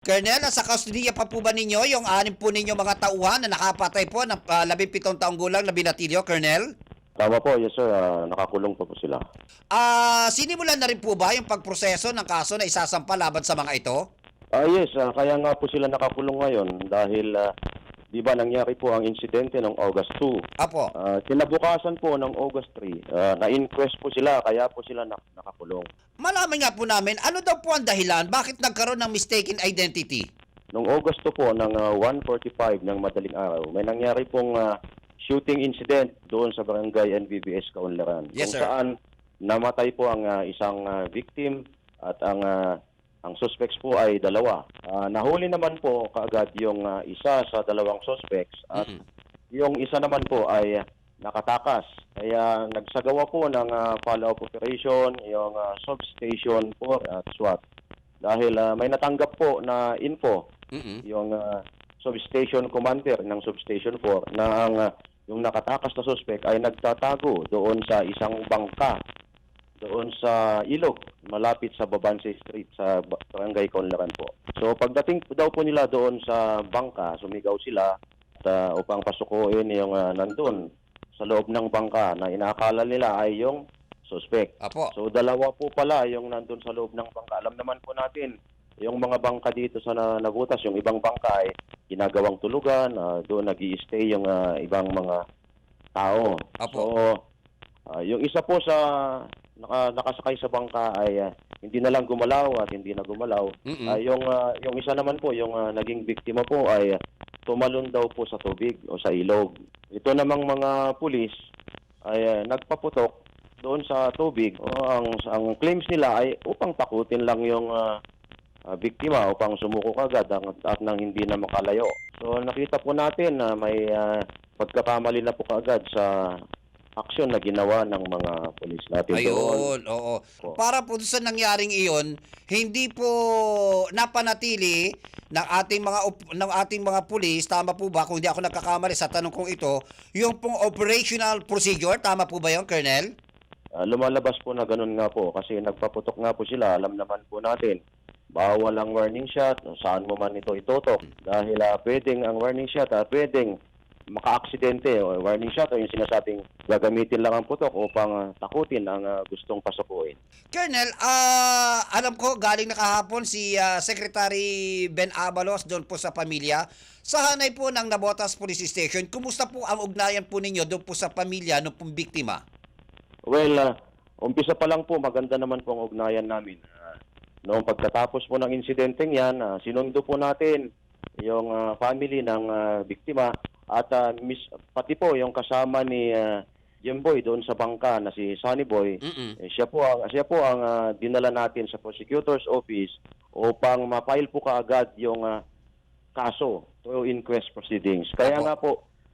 Colonel, nasa kustodiya pa po ba ninyo yung anim po ninyo mga tauhan na nakapatay po ng uh, 17 taong gulang na binatilyo, Colonel? Tama po, yes sir. Ah, nakakulong pa po sila. Ah, sinimulan na rin po ba yung pagproseso ng kaso na isasampa laban sa mga ito? Ah yes, ah, kaya nga po sila nakakulong ngayon dahil ah, di ba nangyari po ang insidente ng August 2. Apo. Ah, kinabukasan po ng August 3, ah, na-inquest po sila kaya po sila nak- nakakulong. Malaman nga po namin, ano daw po ang dahilan? Bakit nagkaroon ng mistaken identity? Noong August 2 po ng ah, 1.45 ng madaling araw, may nangyari pong ah, shooting incident doon sa barangay NBBS Kaunlaran. Yes, kung sir. saan namatay po ang ah, isang ah, victim at ang ah, ang suspects po ay dalawa. Ah, nahuli naman po kaagad yung ah, isa sa dalawang suspects at Mm-mm. yung isa naman po ay nakatakas. Kaya nagsagawa po ng ah, follow-up operation yung ah, substation 4 at SWAT. Dahil ah, may natanggap po na info Mm-mm. yung ah, substation commander ng substation 4 na ang ah, yung nakatakas na suspect ay nagtatago doon sa isang bangka doon sa ilog malapit sa Babanse Street sa Ba- Barangay Conlaran po. So pagdating daw po nila doon sa bangka, sumigaw sila at, ah, upang pasukuin yung ah, nandun sa loob ng bangka na inaakala nila ay yung suspect. Apo. So dalawa po pala yung nandun sa loob ng bangka. Alam naman po natin, yung mga bangka dito sa na, nabutas, yung ibang bangka ay ginagawang tulugan, ah, doon nag stay yung ah, ibang mga tao. Apo. So, ah, yung isa po sa naka, nakasakay sa bangka ay ah, hindi na lang gumalaw at hindi na gumalaw. Mm-mm. Ah, yung ah, yung isa naman po, yung ah, naging biktima po ay tumalon daw po sa tubig o sa ilog. Ito namang mga pulis ay ah, nagpaputok doon sa tubig. O, ang ang claims nila ay upang takutin lang yung ah, ah, biktima upang sumuko kagad ang- at nang hindi na makalayo. So nakita po natin na may ah, pagkakamali na po kagad sa aksyon na ginawa ng mga pulis natin doon. Ayun, oo. Po. Para po sa nangyaring iyon, hindi po napanatili ng ating mga op- ng ating mga pulis, tama po ba kung hindi ako nagkakamali sa tanong kong ito, yung pong operational procedure, tama po ba 'yon, Colonel? Ah, lumalabas po na ganun nga po kasi nagpaputok nga po sila. Alam naman po natin, bawal ang warning shot, saan mo man ito itutok. Dahil ah, pwedeng ang warning shot, ah, pwedeng maka-aksidente o warning shot o yung sinasabing gagamitin lang ang putok upang ah, takutin ang ah, gustong pasukuin. Colonel, ah, alam ko galing na kahapon si ah, Secretary Ben Abalos doon po sa pamilya. Sa hanay po ng Nabotas Police Station, kumusta po ang ugnayan po ninyo doon po sa pamilya ng pong biktima? Well, ah, umpisa pa lang po, maganda naman po ang ugnayan namin. Ah, noong pagkatapos po ng insidenteng yan, ah, sinundo po natin yung ah, family ng ah, biktima at ah, mis- pati po yung kasama ni uh, Jimboy doon sa bangka na si Sunny Boy. Mm-mm. Eh, siya po ang siya po ang ah, dinala natin sa prosecutor's office upang ma-file po kaagad yung ah, kaso to inquest proceedings. Kaya Apo. nga po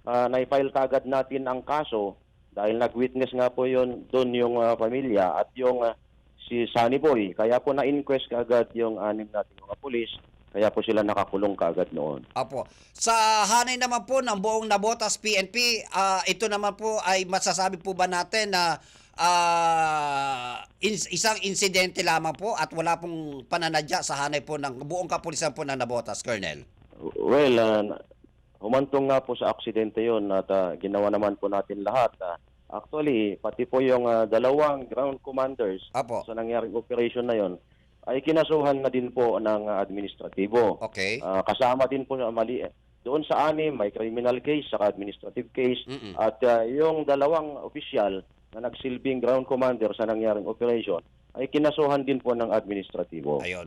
uh, na-file kaagad natin ang kaso dahil nag-witness nga po yon doon yung ah, pamilya at yung ah, si Sunny Boy. Kaya po na-inquest kaagad yung anim nating mga pulis. Kaya po sila nakakulong kaagad noon. Apo. Sa hanay naman po ng buong Nabotas PNP, ah, ito naman po ay masasabi po ba natin na ah, ins- isang insidente lamang po at wala pong pananadya sa hanay po ng buong kapulisan po ng Nabotas, Colonel? Well, ah, humantong nga po sa aksidente yon at ah, ginawa naman po natin lahat. ah. actually, pati po yung ah, dalawang ground commanders Apo. sa nangyaring operation na yon ay kinasuhan na din po ng administratibo. Okay. Ah, kasama din po na mali doon sa anim may criminal case saka administrative case Mm-mm. at ah, yung dalawang opisyal na nagsilbing ground commander sa nangyaring operation ay kinasuhan din po ng administratibo. Ayun.